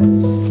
Jest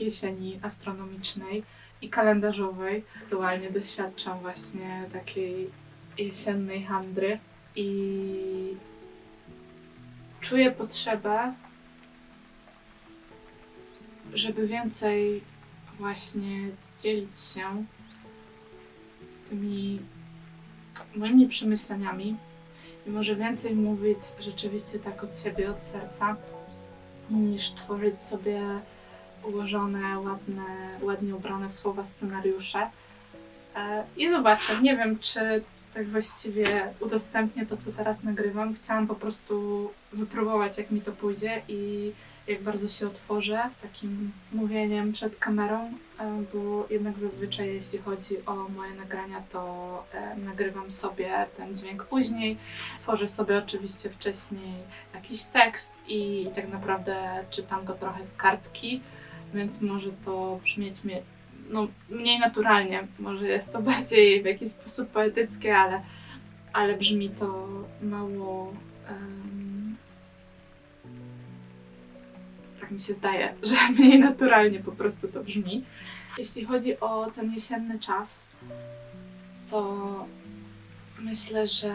jesieni astronomicznej i kalendarzowej. Aktualnie doświadczam właśnie takiej jesiennej handry i czuję potrzebę, żeby więcej właśnie dzielić się tymi moimi przemyśleniami i może więcej mówić rzeczywiście tak od siebie, od serca niż tworzyć sobie ułożone, ładne, ładnie ubrane w słowa scenariusze. E, I zobaczę, nie wiem, czy tak właściwie udostępnię to, co teraz nagrywam. Chciałam po prostu wypróbować, jak mi to pójdzie i jak bardzo się otworzę z takim mówieniem przed kamerą, e, bo jednak zazwyczaj, jeśli chodzi o moje nagrania, to e, nagrywam sobie ten dźwięk później. Tworzę sobie oczywiście wcześniej jakiś tekst i tak naprawdę czytam go trochę z kartki, więc może to brzmieć mnie, no, mniej naturalnie. Może jest to bardziej w jakiś sposób poetyckie, ale, ale brzmi to mało. tak mi się zdaje, że mniej naturalnie po prostu to brzmi. Jeśli chodzi o ten jesienny czas, to myślę, że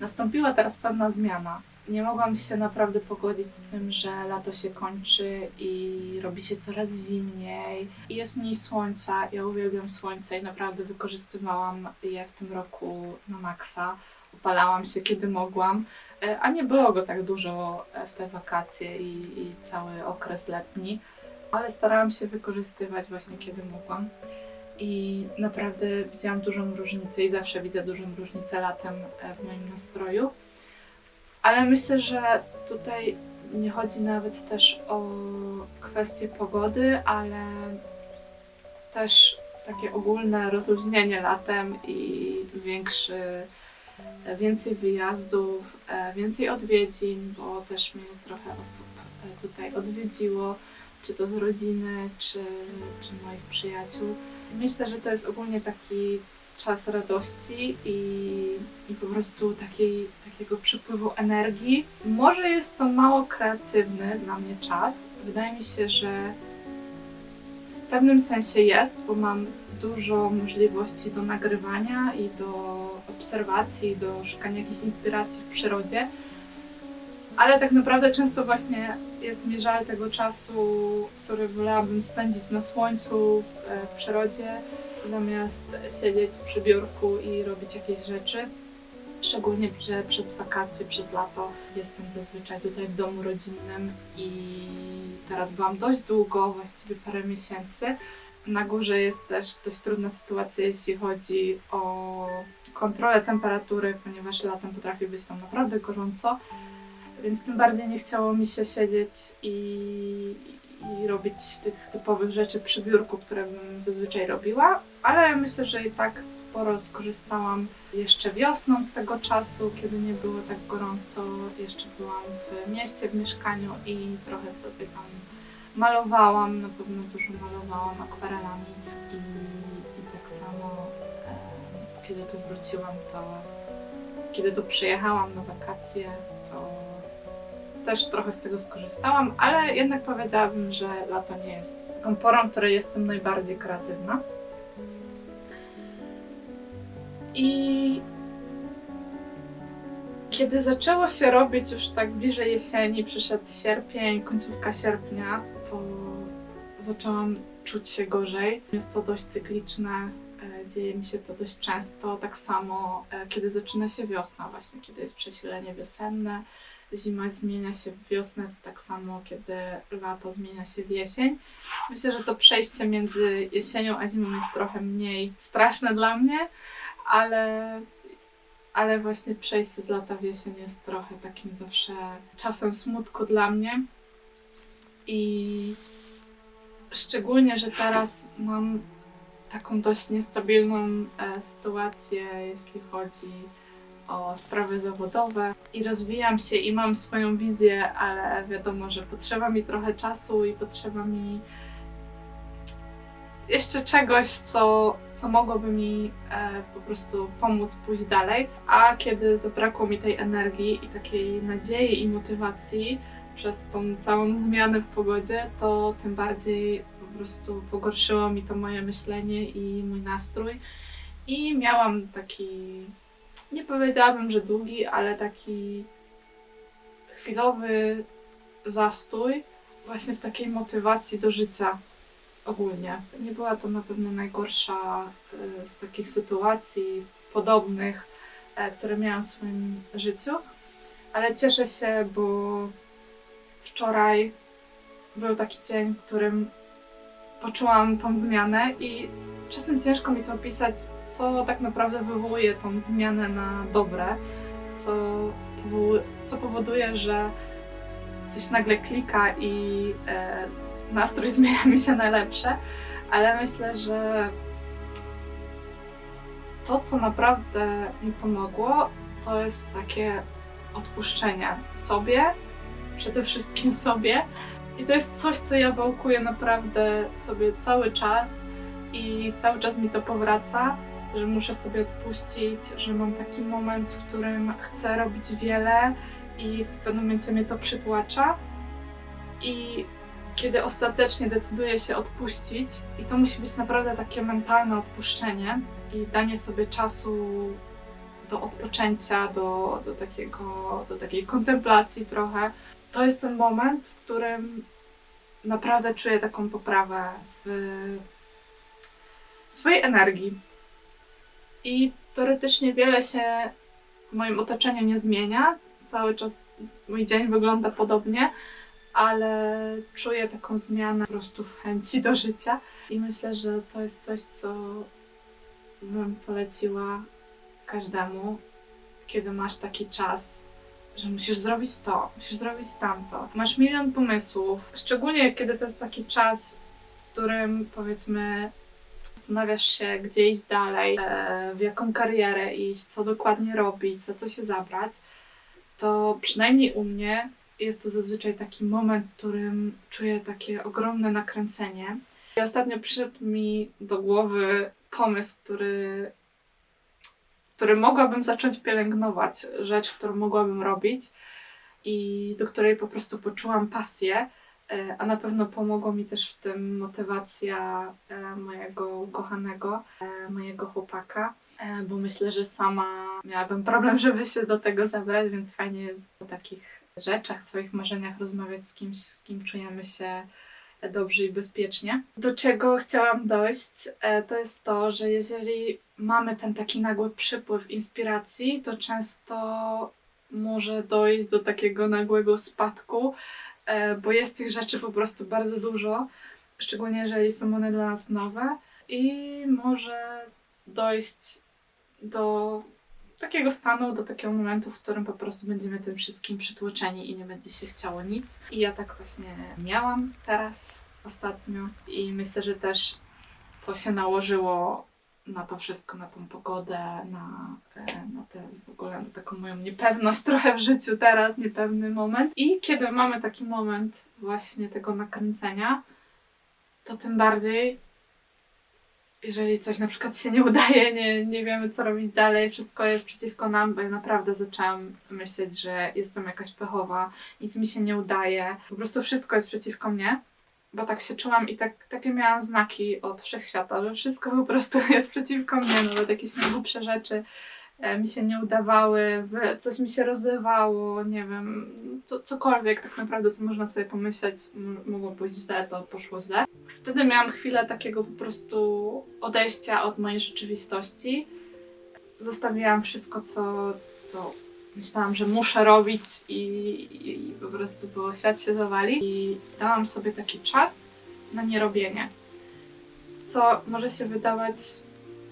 nastąpiła teraz pewna zmiana. Nie mogłam się naprawdę pogodzić z tym, że lato się kończy i robi się coraz zimniej i jest mniej słońca. Ja uwielbiam słońce i naprawdę wykorzystywałam je w tym roku na maksa. Upalałam się kiedy mogłam, e, a nie było go tak dużo e, w te wakacje i, i cały okres letni, ale starałam się wykorzystywać właśnie kiedy mogłam. I naprawdę widziałam dużą różnicę i zawsze widzę dużą różnicę latem e, w moim nastroju. Ale myślę, że tutaj nie chodzi nawet też o kwestię pogody, ale też takie ogólne rozluźnienie latem i większy, więcej wyjazdów, e, więcej odwiedzin, bo też mnie trochę osób e, tutaj odwiedziło, czy to z rodziny, czy, czy moich przyjaciół. Myślę, że to jest ogólnie taki czas radości i, i po prostu takiej, takiego przepływu energii. Może jest to mało kreatywny dla mnie czas. Wydaje mi się, że w pewnym sensie jest, bo mam dużo możliwości do nagrywania i do obserwacji, do szukania jakiejś inspiracji w przyrodzie. Ale tak naprawdę często właśnie jest mi żal tego czasu, który wolałabym spędzić na słońcu, e, w przyrodzie, zamiast siedzieć przy biurku i robić jakieś rzeczy. Szczególnie, że przez wakacje, przez lato jestem zazwyczaj tutaj w domu rodzinnym i teraz byłam dość długo, właściwie parę miesięcy. Na górze jest też dość trudna sytuacja, jeśli chodzi o kontrolę temperatury, ponieważ latem potrafi być tam naprawdę gorąco, więc tym bardziej nie chciało mi się siedzieć i, i robić tych typowych rzeczy przy biurku, które bym zazwyczaj robiła, ale myślę, że i tak sporo skorzystałam jeszcze wiosną z tego czasu, kiedy nie było tak gorąco. Jeszcze byłam w mieście, w mieszkaniu i trochę sobie tam malowałam, na pewno dużo malowałam akwarelami i, i tak samo e, kiedy tu wróciłam, to kiedy tu przyjechałam na wakacje, to też trochę z tego skorzystałam, ale jednak powiedziałabym, że lato nie jest taką porą, w której jestem najbardziej kreatywna. I kiedy zaczęło się robić już tak bliżej jesieni, przyszedł sierpień, końcówka sierpnia, to zaczęłam czuć się gorzej. Jest to dość cykliczne, e, dzieje mi się to dość często. Tak samo, e, kiedy zaczyna się wiosna, właśnie kiedy jest przesilenie wiosenne, zima zmienia się w wiosnę, to tak samo, kiedy lato zmienia się w jesień. Myślę, że to przejście między jesienią a zimą jest trochę mniej straszne dla mnie, ale, ale właśnie przejście z lata w jesień jest trochę takim zawsze czasem smutku dla mnie. I szczególnie, że teraz mam taką dość niestabilną e, sytuację, jeśli chodzi o sprawy zawodowe i rozwijam się i mam swoją wizję, ale wiadomo, że potrzeba mi trochę czasu i potrzeba mi jeszcze czegoś, co, co mogłoby mi e, po prostu pomóc pójść dalej. A kiedy zabrakło mi tej energii i takiej nadziei i motywacji przez tą całą zmianę w pogodzie, to tym bardziej po prostu pogorszyło mi to moje myślenie i mój nastrój. I miałam taki nie powiedziałabym, że długi, ale taki chwilowy zastój właśnie w takiej motywacji do życia ogólnie. Nie była to na pewno najgorsza y, z takich sytuacji podobnych, e, które miałam w swoim życiu, ale cieszę się, bo wczoraj był taki dzień, w którym poczułam tą zmianę i czasem ciężko mi to opisać, co tak naprawdę wywołuje tą zmianę na dobre, co, co powoduje, że coś nagle klika i e, nastrój zmienia mi się na lepsze, ale myślę, że to, co naprawdę mi pomogło, to jest takie odpuszczenie sobie, przede wszystkim sobie. I to jest coś, co ja wałkuję naprawdę sobie cały czas i cały czas mi to powraca, że muszę sobie odpuścić, że mam taki moment, w którym chcę robić wiele i w pewnym momencie mnie to przytłacza. I kiedy ostatecznie decyduję się odpuścić, i to musi być naprawdę takie mentalne odpuszczenie i danie sobie czasu do odpoczęcia, do, do, takiego, do takiej kontemplacji trochę, to jest ten moment, w którym naprawdę czuję taką poprawę w swojej energii. I teoretycznie wiele się w moim otoczeniu nie zmienia. Cały czas mój dzień wygląda podobnie, ale czuję taką zmianę po prostu w chęci do życia. I myślę, że to jest coś, co bym poleciła każdemu, kiedy masz taki czas, że musisz zrobić to, musisz zrobić tamto. Masz milion pomysłów, szczególnie kiedy to jest taki czas, w którym powiedzmy zastanawiasz się, gdzie iść dalej, e, w jaką karierę iść, co dokładnie robić, za co się zabrać, to przynajmniej u mnie jest to zazwyczaj taki moment, w którym czuję takie ogromne nakręcenie. I ostatnio przyszedł mi do głowy pomysł, który, który mogłabym zacząć pielęgnować, rzecz, którą mogłabym robić i do której po prostu poczułam pasję. E, A na pewno pomogło mi też w tym motywacja e, mojego ukochanego, e, mojego chłopaka, bo myślę, że sama miałabym problem, żeby się do tego zabrać, więc fajnie jest o takich rzeczach, swoich marzeniach rozmawiać z kimś, z kim czujemy się dobrze i bezpiecznie. Do czego chciałam dojść, e, to jest to, że jeżeli mamy ten taki nagły przypływ inspiracji, to często może dojść do takiego nagłego spadku, e, bo jest tych rzeczy po prostu bardzo dużo, szczególnie jeżeli są one dla nas nowe i może dojść do takiego stanu, do takiego momentu, w którym po prostu będziemy tym wszystkim przytłoczeni i nie będzie się chciało nic. I ja tak właśnie miałam teraz ostatnio i myślę, że też to się nałożyło na to wszystko, na tą pogodę, na, e, na tę w ogóle na taką moją niepewność trochę w życiu teraz, niepewny moment. I kiedy mamy taki moment właśnie tego nakręcenia, to tym bardziej, jeżeli coś na przykład się nie udaje, nie, nie wiemy co robić dalej, wszystko jest przeciwko nam, bo ja naprawdę zaczęłam myśleć, że jestem jakaś pechowa, nic mi się nie udaje, po prostu wszystko jest przeciwko mnie bo tak się czułam i tak, takie miałam znaki od wszechświata, że wszystko po prostu jest przeciwko mnie, nawet jakieś najgłupsze rzeczy mi się nie udawały, coś mi się rozlewało, nie wiem, co, cokolwiek tak naprawdę, co można sobie pomyśleć, mogło pójść źle, to poszło źle. Wtedy miałam chwilę takiego po prostu odejścia od mojej rzeczywistości. Zostawiłam wszystko, co, co myślałam, że muszę robić i, i, i po prostu było świat się zawali. I dałam sobie taki czas na nierobienie. Co może się wydawać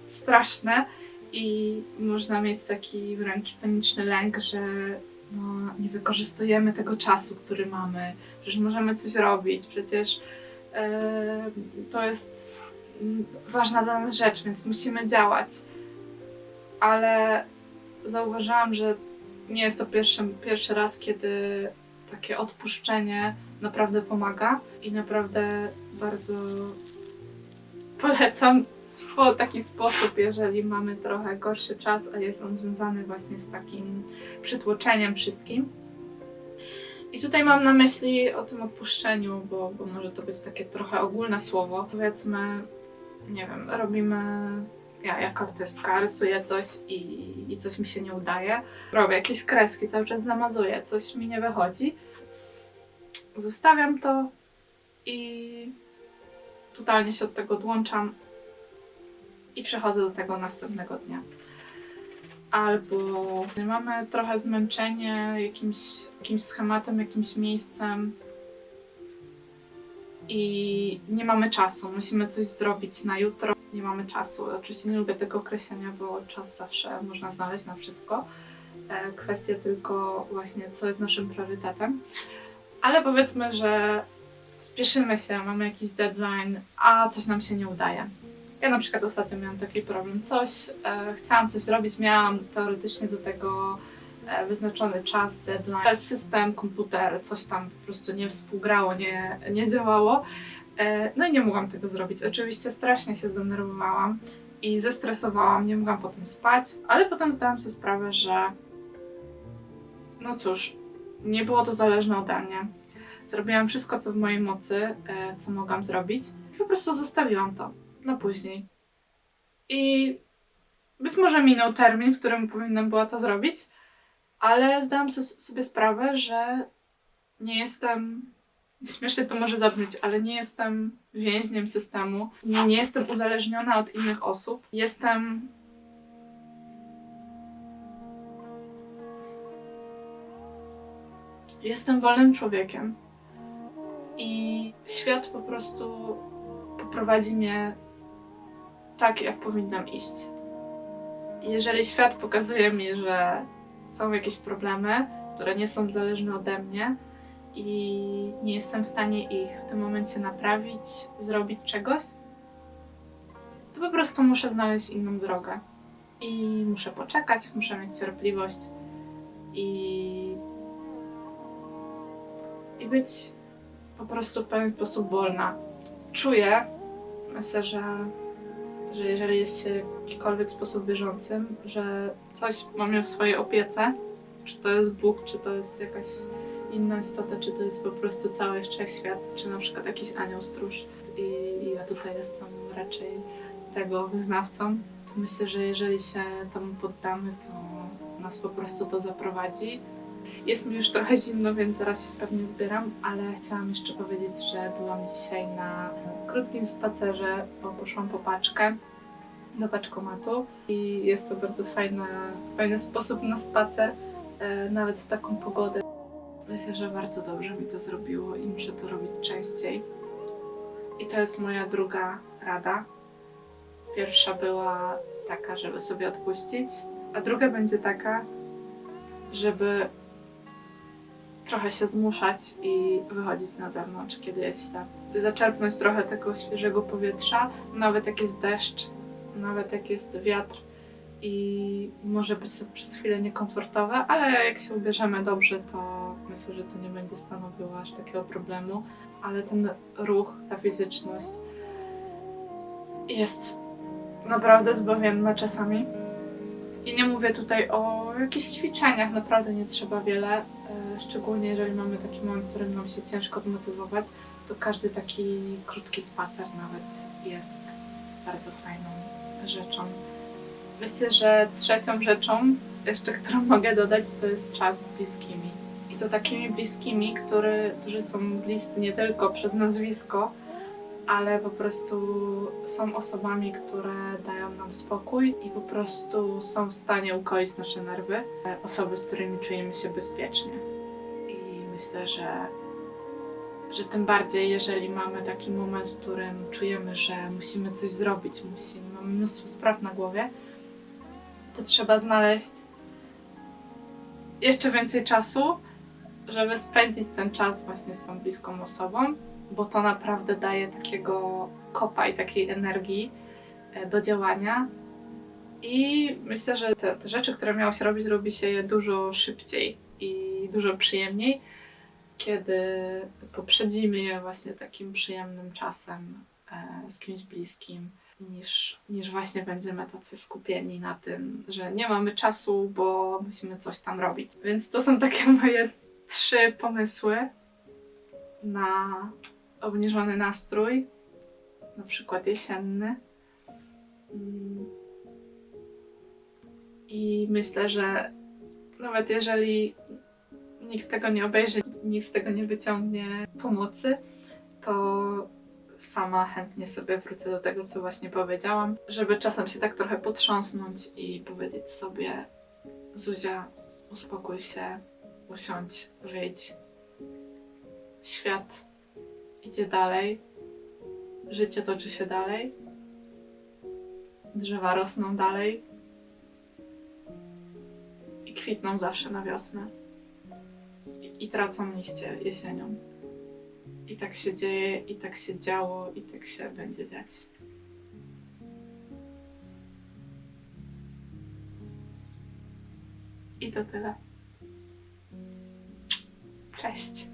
straszne i można mieć taki wręcz paniczny lęk, że no, nie wykorzystujemy tego czasu, który mamy, że możemy coś robić, przecież e, to jest mm, ważna dla nas rzecz, więc musimy działać. Ale zauważyłam, że nie jest to pierwszy, pierwszy raz, kiedy takie odpuszczenie naprawdę pomaga. I naprawdę bardzo polecam w taki sposób, jeżeli mamy trochę gorszy czas, a jest on związany właśnie z takim przytłoczeniem wszystkim. I tutaj mam na myśli o tym odpuszczeniu, bo, bo może to być takie trochę ogólne słowo. Powiedzmy, nie wiem, robimy. Ja jako artystka rysuję coś i, i coś mi się nie udaje. Robię jakieś kreski, cały czas zamazuję, coś mi nie wychodzi. Zostawiam to i totalnie się od tego odłączam i przechodzę do tego następnego dnia. Albo mamy trochę zmęczenie jakimś, jakimś schematem, jakimś miejscem i nie mamy czasu. Musimy coś zrobić na jutro. Nie mamy czasu. Oczywiście nie lubię tego określenia, bo czas zawsze można znaleźć na wszystko. E, Kwestia tylko właśnie, co jest naszym priorytetem. Ale powiedzmy, że spieszymy się, mamy jakiś deadline, a coś nam się nie udaje. Ja na przykład ostatnio miałam taki problem. Coś, e, chciałam coś zrobić, miałam teoretycznie do tego e, wyznaczony czas, deadline, system, komputer, coś tam po prostu nie współgrało, nie, nie działało. E, no i nie mogłam tego zrobić. Oczywiście strasznie się zdenerwowałam i zestresowałam, nie mogłam potem spać, ale potem zdałam sobie sprawę, że no cóż, nie było to zależne ode mnie. Zrobiłam wszystko, co w mojej mocy, e, co mogłam zrobić i po prostu zostawiłam to na później. I być może minął termin, w którym powinnam była to zrobić, ale zdałam so- sobie sprawę, że nie jestem. Śmiesznie to może zabrzmieć, ale nie jestem więźniem systemu. Nie jestem uzależniona od innych osób. Jestem. Jestem wolnym człowiekiem. I świat po prostu poprowadzi mnie tak, jak powinnam iść. Jeżeli świat pokazuje mi, że są jakieś problemy, które nie są zależne ode mnie i nie jestem w stanie ich w tym momencie naprawić, zrobić czegoś, to po prostu muszę znaleźć inną drogę. I muszę poczekać, muszę mieć cierpliwość i, i być po prostu w pewien sposób wolna. Czuję, myślę, że że jeżeli jest się w jakikolwiek sposób wierzącym, że coś mamy w swojej opiece, czy to jest Bóg, czy to jest jakaś inna istota, czy to jest po prostu cały wszechświat, czy na przykład jakiś anioł stróż. I, I ja tutaj jestem raczej tego wyznawcą. To myślę, że jeżeli się temu poddamy, to nas po prostu to zaprowadzi. Jest mi już trochę zimno, więc zaraz się pewnie zbieram, ale chciałam jeszcze powiedzieć, że byłam dzisiaj na krótkim spacerze, bo poszłam po paczkę do paczkomatu i jest to bardzo fajny, fajny sposób na spacer, e, nawet w taką pogodę. Myślę, że bardzo dobrze mi to zrobiło i muszę to robić częściej. I to jest moja druga rada. Pierwsza była taka, żeby sobie odpuścić, a druga będzie taka, żeby trochę się zmuszać i wychodzić na zewnątrz, kiedy jest źle. Zaczerpnąć trochę tego świeżego powietrza, nawet jak jest deszcz, nawet jak jest wiatr i może być to przez chwilę niekomfortowe, ale jak się ubierzemy dobrze, to myślę, że to nie będzie stanowiło aż takiego problemu. Ale ten ruch, ta fizyczność jest naprawdę zbawienna czasami. I nie mówię tutaj o jakichś ćwiczeniach, naprawdę nie trzeba wiele. e, Szczególnie jeżeli mamy taki moment, w którym nam się ciężko zmotywować, to każdy taki krótki spacer nawet jest bardzo fajną rzeczą. Myślę, że trzecią rzeczą, jeszcze którą mogę dodać, to jest czas z bliskimi. I to takimi bliskimi, który, którzy są bliscy nie tylko przez nazwisko, ale po prostu są osobami, które dają nam spokój i po prostu są w stanie ukoić nasze nerwy. Osoby, z którymi czujemy się bezpiecznie. I myślę, że, że tym bardziej, jeżeli mamy taki moment, w którym czujemy, że musimy coś zrobić, musimy, mamy mnóstwo spraw na głowie, to trzeba znaleźć jeszcze więcej czasu, żeby spędzić ten czas właśnie z tą bliską osobą, bo to naprawdę daje takiego kopa i takiej energii e, do działania. I myślę, że te, te rzeczy, które miało się robić, robi się je dużo szybciej i dużo przyjemniej, kiedy poprzedzimy je właśnie takim przyjemnym czasem e, z kimś bliskim, niż, niż właśnie będziemy tacy skupieni na tym, że nie mamy czasu, bo musimy coś tam robić. Więc to są takie moje trzy pomysły na obniżony nastrój, na przykład jesienny. Mm. I myślę, że nawet jeżeli nikt tego nie obejrzy, nikt z tego nie wyciągnie pomocy, to sama chętnie sobie wrócę do tego, co właśnie powiedziałam, żeby czasem się tak trochę potrząsnąć i powiedzieć sobie: Zuzia, uspokój się, usiądź, wyjdź. Świat idzie dalej, życie toczy się dalej, drzewa rosną dalej i kwitną zawsze na wiosnę. I, tracą liście jesienią. I tak się dzieje, i tak się działo, i tak się będzie dziać. I to tyle. Cześć.